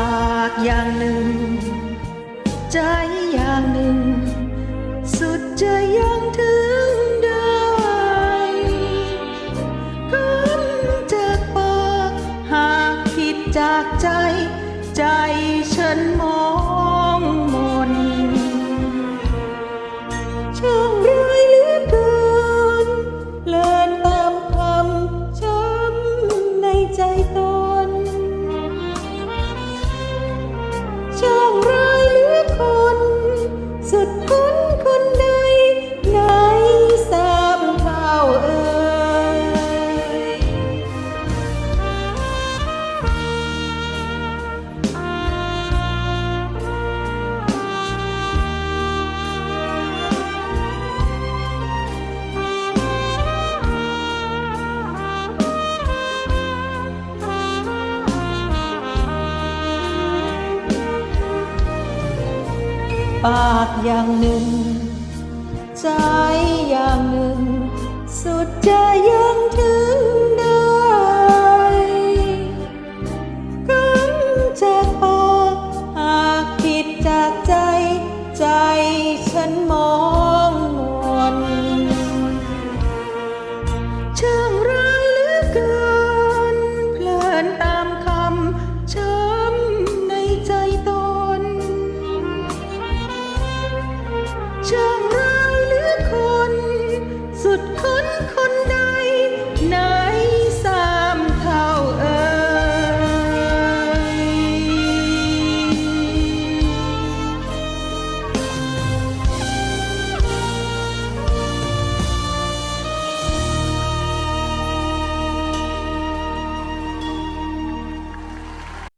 ปากอย่างหนึ่ง ใจอย่างหนึ่ง สุดจะยังถึงได้คำจากปากหากผิดจากใจ ใจฉันมองมนช่าง สุดหัว ปากอย่างหนึ่ง ใจอย่างหนึ่ง สุดจะย